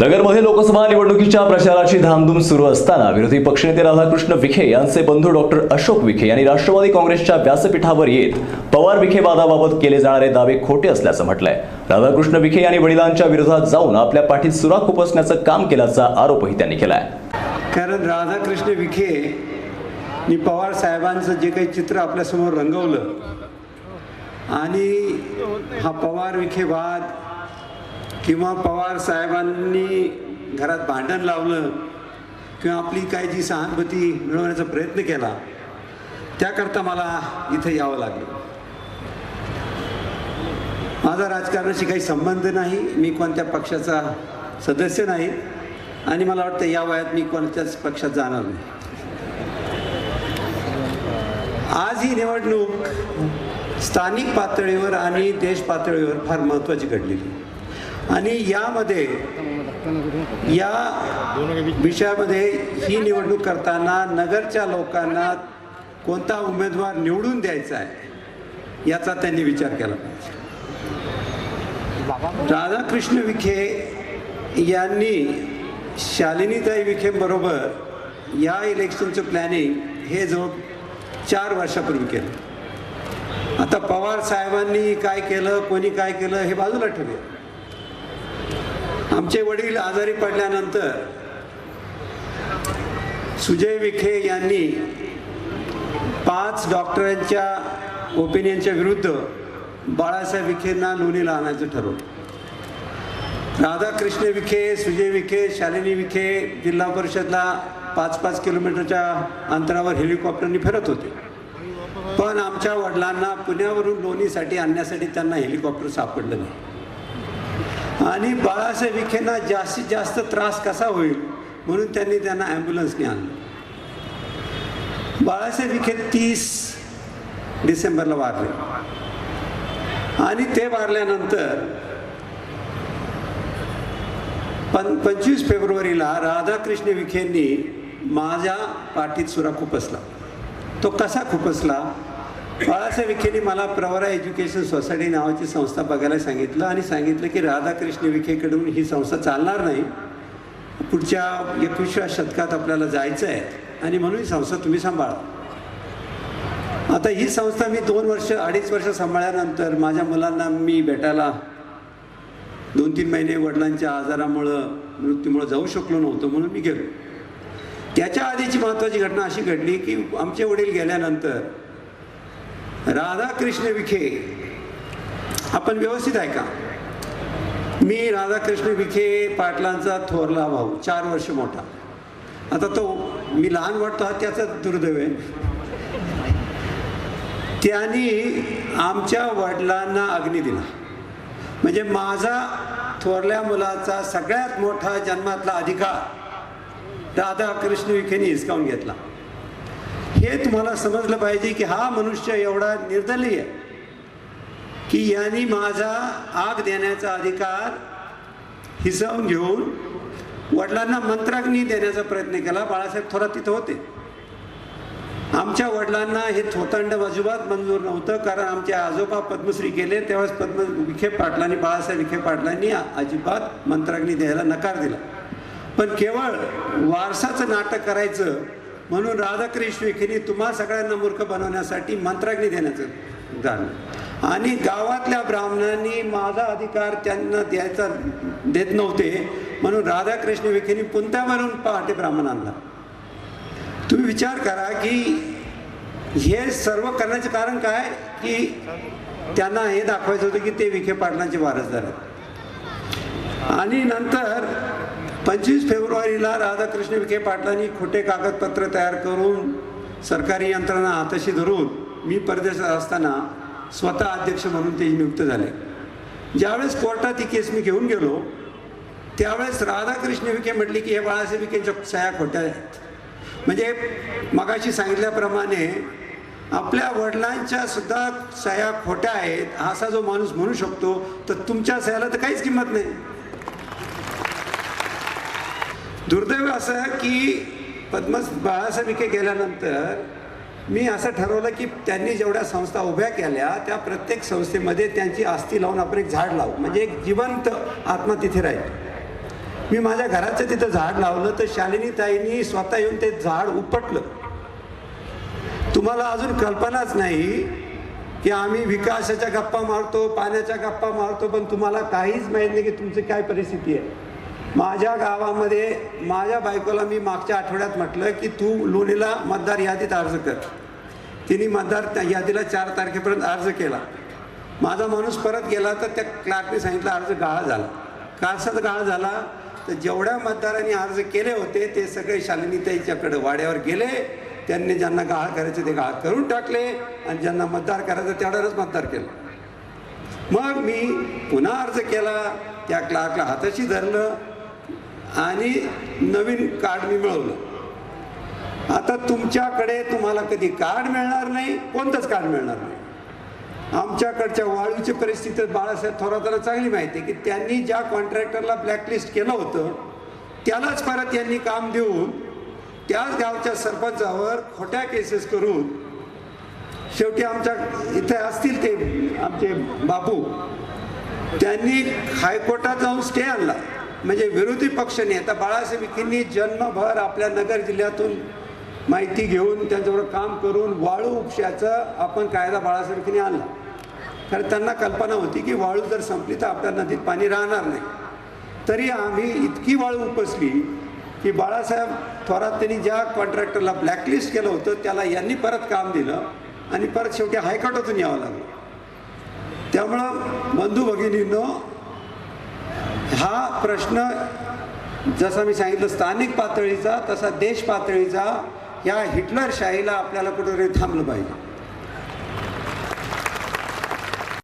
नगरमध्ये लोकसभा निवडणुकीच्या प्रचाराची धामधूम सुरू असताना विरोधी पक्षनेते राधाकृष्ण विखे यांचे बंधू डॉक्टर अशोक विखे यांनी राष्ट्रवादी काँग्रेसच्या व्यासपीठावर येत पवार विखे वादाबाबत केले जाणारे दावे खोटे असल्याचं म्हटलंय. राधाकृष्ण विखे यांनी वडिलांच्या विरोधात जाऊन आपल्या पाठीत सुरा खुपसण्याचं काम केल्याचा आरोपही त्यांनी केलाय. कारण राधाकृष्ण विखे पवार साहेबांचं जे काही चित्र आपल्यासमोर रंगवलं आणि हा पवार विखे वाद किंवा पवार साहेबांनी घरात भांडण लावलं किंवा आपली काय जी सहानुभूती मिळवण्याचा प्रयत्न केला त्याकरता मला इथं यावं लागलं. माझा राजकारणाशी काही संबंध नाही मी कोणत्या पक्षाचा सदस्य नाही आणि मला वाटतं या वयात मी कोणत्याच पक्षात जाणार नाही. आज ही निवडणूक स्थानिक पातळीवर आणि देश पातळीवर फार महत्त्वाची घडलेली आणि यामध्ये या विषयामध्ये ही निवडणूक करताना नगरच्या लोकांना कोणता उमेदवार निवडून द्यायचा आहे याचा त्यांनी विचार केला. पाहिजे राधाकृष्ण विखे यांनी शालिनीताई विखेबरोबर या इलेक्शनचं प्लॅनिंग हे जवळ चार वर्षापूर्वी केलं. आता पवार साहेबांनी काय केलं कोणी काय केलं हे बाजूला ठेवूया. आमचे वडील आजारी पडल्यानंतर सुजय विखे यांनी पाच डॉक्टरांच्या ओपिनियनच्या विरुद्ध बाळासाहेब विखेंना लोणीला आणायचं ठरवलं. राधाकृष्ण विखे सुजय विखे शालिनी विखे जिल्हा परिषदला पाच पाच किलोमीटरच्या अंतरावर हेलिकॉप्टरनी फिरत होते. पण आमच्या वडिलांना पुण्यावरून लोणीसाठी आणण्यासाठी त्यांना हेलिकॉप्टर सापडलं नाही. आणि बाळासाहेब विखेंना जास्तीत जास्त त्रास कसा होईल म्हणून त्यांनी त्यांना ॲम्ब्युलन्सने आणलं. बाळासाहेब विखे तीस डिसेंबरला वारले. आणि ते वारल्यानंतर पं पंचवीस फेब्रुवारीला राधाकृष्ण विखेंनी माझ्या पाठीत सुरा खुपसला तो कसा खुपसला बाळासाहेब विखेंनी मला प्रवरा एज्युकेशन सोसायटी नावाची संस्था बघायला सांगितलं आणि सांगितलं की राधाकृष्ण विखेकडून ही संस्था चालणार नाही. पुढच्या एकविसव्या शतकात आपल्याला जायचं आहे आणि म्हणून ही संस्था तुम्ही सांभाळा. आता ही संस्था मी दोन वर्ष अडीच वर्ष सांभाळल्यानंतर माझ्या मुलांना मी भेटायला दोन तीन महिने वडिलांच्या आजारामुळं मृत्यूमुळं जाऊ शकलो नव्हतो म्हणून मी गेलो. त्याच्या आधीची महत्त्वाची घटना अशी घडली की आमचे वडील गेल्यानंतर राधाकृष्ण विखे आपण व्यवस्थित आहे का? मी राधाकृष्ण विखे पाटलांचा थोरला भाऊ चार वर्ष मोठा. आता तो मी लहान वाटतो हा त्याचा दुर्दैव आहे. त्यांनी आमच्या वडिलांना अग्नी दिला. म्हणजे माझा थोरल्या मुलाचा सगळ्यात मोठा जन्मातला अधिकार राधाकृष्ण विखेने हिसकावून घेतला. हे तुम्हाला समजलं पाहिजे की हा मनुष्य एवढा निर्दलीय की यांनी माझा आग देण्याचा अधिकार हिसावून घेऊन वडिलांना मंत्राग्नी देण्याचा प्रयत्न केला. बाळासाहेब थोरात तिथं होते. आमच्या वडिलांना हे थोतांड अजिबात मंजूर नव्हतं कारण आमचे आजोबा पद्मश्री केले तेव्हाच पद्म विखे पाटलांनी बाळासाहेब विखे पाटलांनी अजिबात मंत्राग्नी द्यायला नकार दिला. पण केवळ वारसाचं नाटक करायचं म्हणून राधाकृष्ण विखेने तुम्हा सगळ्यांना मूर्ख बनवण्यासाठी मंत्राग्नी देण्याचं झालं आणि गावातल्या ब्राह्मणांनी माझा अधिकार त्यांना द्यायचा देत नव्हते म्हणून राधाकृष्ण विखेने पुंत्यावरून पहाटे ब्राह्मण तुम्ही विचार करा की हे सर्व करण्याचे कारण काय? की त्यांना हे दाखवायचं होतं की ते विखे पाटलांचे वारसदार आहेत आणि नंतर पंचवीस फेब्रुवारीला राधाकृष्ण विखे पाटलांनी खोटे कागदपत्र तयार करून सरकारी यंत्रणा हाताशी धरून मी परदेशात असताना स्वतः अध्यक्ष म्हणून ते नियुक्त झाले. ज्यावेळेस कोर्टात ही केस मी घेऊन गेलो त्यावेळेस राधाकृष्ण विखे म्हटले की हे बाळासाहेब विखेंच्या सह्या खोट्या आहेत. म्हणजे मगाशी सांगितल्याप्रमाणे आपल्या वडिलांच्या सुद्धा सह्या खोट्या आहेत असा जो माणूस म्हणू शकतो तर तुमच्या सह्याला तर काहीच किंमत नाही. दुर्दैव असं की पद्म बाळासाहेब विखे गेल्यानंतर मी असं ठरवलं की त्यांनी जेवढ्या संस्था उभ्या केल्या त्या प्रत्येक संस्थेमध्ये त्यांची आस्ती लावून आपण एक झाड लावू. म्हणजे एक जिवंत आत्मा तिथे राहील. मी माझ्या घराचं तिथं झाड लावलं तर शालिनी ताईंनी स्वतः येऊन ते झाड उपटलं. तुम्हाला अजून कल्पनाच नाही की आम्ही विकासाच्या गप्पा मारतो पाण्याच्या गप्पा मारतो पण तुम्हाला काहीच माहीत नाही की तुमची काय परिस्थिती आहे. माझ्या गावामध्ये माझ्या बायकोला मी मागच्या आठवड्यात म्हटलं की तू लोणीला मतदार यादीत अर्ज कर. तिने मतदार त्या यादीला चार तारखेपर्यंत अर्ज केला. माझा माणूस परत गेला तर त्या क्लार्कने सांगितलं अर्ज गाळा झाला. कासात गाळा झाला. तर जेवढ्या मतदारांनी अर्ज केले होते ते सगळे शालिनीताईच्याकडे वाड्यावर गेले. त्यांनी ज्यांना गहाळ करायचं ते गहाळ करून टाकले आणि ज्यांना मतदार करायचं तेवढ्यावरच मतदार केलं. मग मी पुन्हा अर्ज केला. त्या क्लार्कला हाताशी धरलं. आणि नवीन कार्ड मी मिळवलं. आता तुमच्याकडे तुम्हाला कधी कार्ड मिळणार नाही कोणतंच कार्ड मिळणार नाही. आमच्याकडच्या वाळूची परिस्थिती बाळासाहेब थोरातांना चांगली माहिती आहे की त्यांनी ज्या कॉन्ट्रॅक्टरला ब्लॅकलिस्ट केलं होतं त्यालाच परत यांनी काम देऊन त्याच गावच्या सरपंचावर खोट्या केसेस करून शेवटी आमच्या इथे असतील ते आमचे बापू त्यांनी हायकोर्टात जाऊन स्टे आणला. म्हणजे विरोधी पक्ष नेता बाळासाहेब विखेंनी जन्मभर आपल्या नगर जिल्ह्यातून माहिती घेऊन त्यांच्याबरोबर काम करून वाळू उपशाचं आपण कायदा बाळासाहेब विखेंनी आणला. कारण त्यांना कल्पना होती की वाळू जर संपली तर आपल्या नदीत पाणी राहणार नाही. तरी आम्ही इतकी वाळू उपसली की बाळासाहेब थोरात त्यांनी ज्या कॉन्ट्रॅक्टरला ब्लॅकलिस्ट केलं होतं त्याला यांनी परत काम दिलं आणि परत शेवटी हायकोर्टातून यावं लागलं. त्यामुळं बंधू भगिनींनो हा प्रश्न जसा मी सांगितलं स्थानिक पातळीचा तसा देश पातळीचा या हिटलरशाहीला आपल्याला कुठेतरी थांबलं पाहिजे.